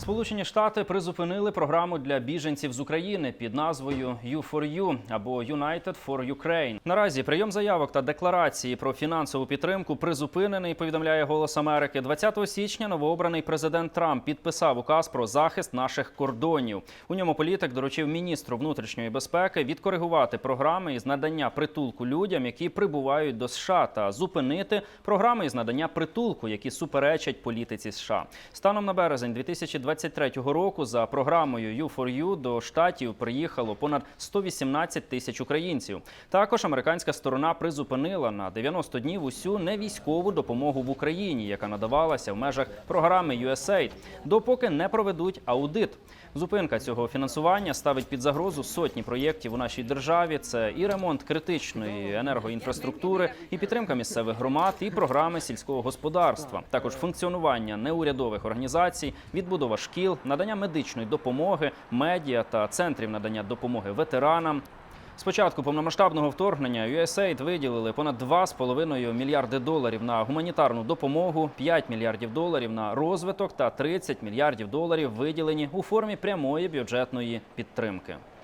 Сполучені Штати призупинили програму для біженців з України під назвою U4U або United for Ukraine. Наразі прийом заявок та декларації про фінансову підтримку призупинений. Повідомляє Голос Америки. 20 січня новообраний президент Трамп підписав указ про захист наших кордонів. У ньому політик доручив міністру внутрішньої безпеки відкоригувати програми із надання притулку людям, які прибувають до США, та зупинити програми із надання притулку, які суперечать політиці США. Станом на березень 2023 року за програмою U4U до штатів приїхало понад 118 тисяч українців. Також американська сторона призупинила на 90 днів усю невійськову допомогу в Україні, яка надавалася в межах програми USAID, допоки не проведуть аудит. Зупинка цього фінансування ставить під загрозу сотні проєктів у нашій державі. Це і ремонт критичної енергоінфраструктури, і підтримка місцевих громад, і програми сільського господарства. Також функціонування неурядових організацій, відбудова шкіл, надання медичної допомоги, медіа та центрів надання допомоги ветеранам. З початку повномасштабного вторгнення USAID виділили понад 2,5 мільярди доларів на гуманітарну допомогу, 5 мільярдів доларів на розвиток та 30 мільярдів доларів виділені у формі прямої бюджетної підтримки.